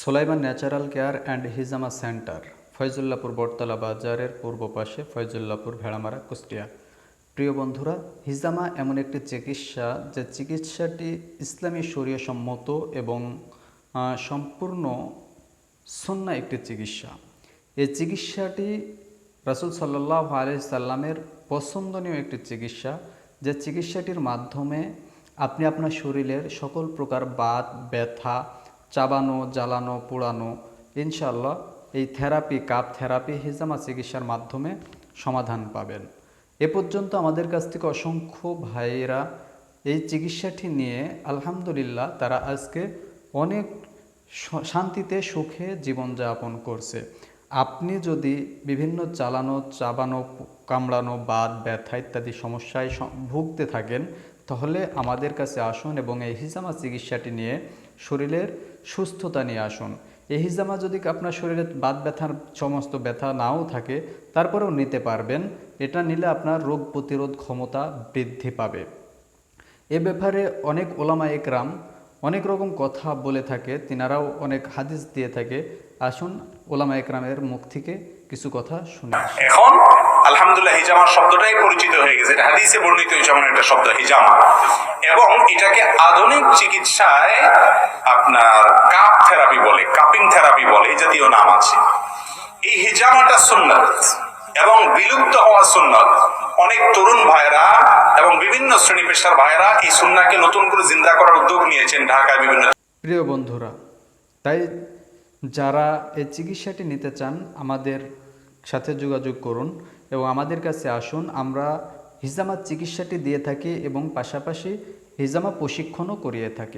Solaiman natural care and হিজামা centre, Foyzullapur বটতলা বাজারের পূর্ব পাশে ফয়জুল্লাপুর, ভেড়ামারা, কুষ্টিয়া। প্রিয় বন্ধুরা, হিজামা এমন একটি চিকিৎসা যে চিকিৎসাটি ইসলামী শরীয় সম্মত এবং সম্পূর্ণ সন্না একটি চিকিৎসা। এই চিকিৎসাটি রাসুল সাল্লাহ সাল্লামের পছন্দনীয় একটি চিকিৎসা যে চিকিৎসাটির মাধ্যমে আপনি আপনার শরীরের সকল প্রকার বাত, ব্যথা চাবানো, জ্বালানো, পোড়ানো ইনশাল্লাহ এই থেরাপি, কাপ থেরাপি, হিজামা চিকিৎসার মাধ্যমে সমাধান পাবেন। এ পর্যন্ত আমাদের কাছ থেকে অসংখ্য ভাইয়েরা এই চিকিৎসাটি নিয়ে আলহামদুলিল্লাহ তারা আজকে অনেক শান্তিতে সুখে জীবনযাপন করছে। আপনি যদি বিভিন্ন চালানো, চাবানো, কামড়ানো বাদ ব্যথা ইত্যাদি সমস্যায় ভুগতে থাকেন তাহলে আমাদের কাছে আসুন এবং এই হিজামা চিকিৎসাটি নিয়ে শরীরের সুস্থতা নিয়ে আসুন। এই হিজামা যদি আপনার শরীরে বাত ব্যথার সমস্ত ব্যথা নাও থাকে, তারপরেও নিতে পারবেন। এটা নিলে আপনার রোগ প্রতিরোধ ক্ষমতা বৃদ্ধি পাবে। এ ব্যাপারে অনেক ওলামা একরাম অনেক রকম কথা বলে থাকে, তিনারাও অনেক হাদিস দিয়ে থাকে। আসুন ওলামা একরামের মুখ থেকে কিছু কথা শুনে এখন আলহামদুলিল্লাহ, হিজামা শব্দটাই পরিচিত হয়ে গেছে। এটা হাদিসে বর্ণিত যেমন একটা শব্দ, হিজামা। এবং এটাকে আধুনিক চিকিৎসায় আপনার কাপ থেরাপি বলে, কাপিং থেরাপি বলে, এই জাতীয় নাম আছে। এই হিজামাটা সুন্নত এবং বিলুপ্ত হওয়া সুন্নত। অনেক তরুণ ভাইরা এবং বিভিন্ন শ্রেণি পেশার ভাইরা এই সুন্নাকে নতুন করে জিন্দা করার উদ্যোগ নিয়েছেন ঢাকায় বিভিন্ন প্রিয় বন্ধুরা, তাই যারা এই চিকিৎসাটি নিতে চান, আমাদের সাথে যোগাযোগ করুন এবং আমাদের কাছে আসুন। আমরা হিজামা চিকিৎসাটি দিয়ে থাকি এবং পাশাপাশি হিজামা প্রশিক্ষণও করিয়ে থাকি।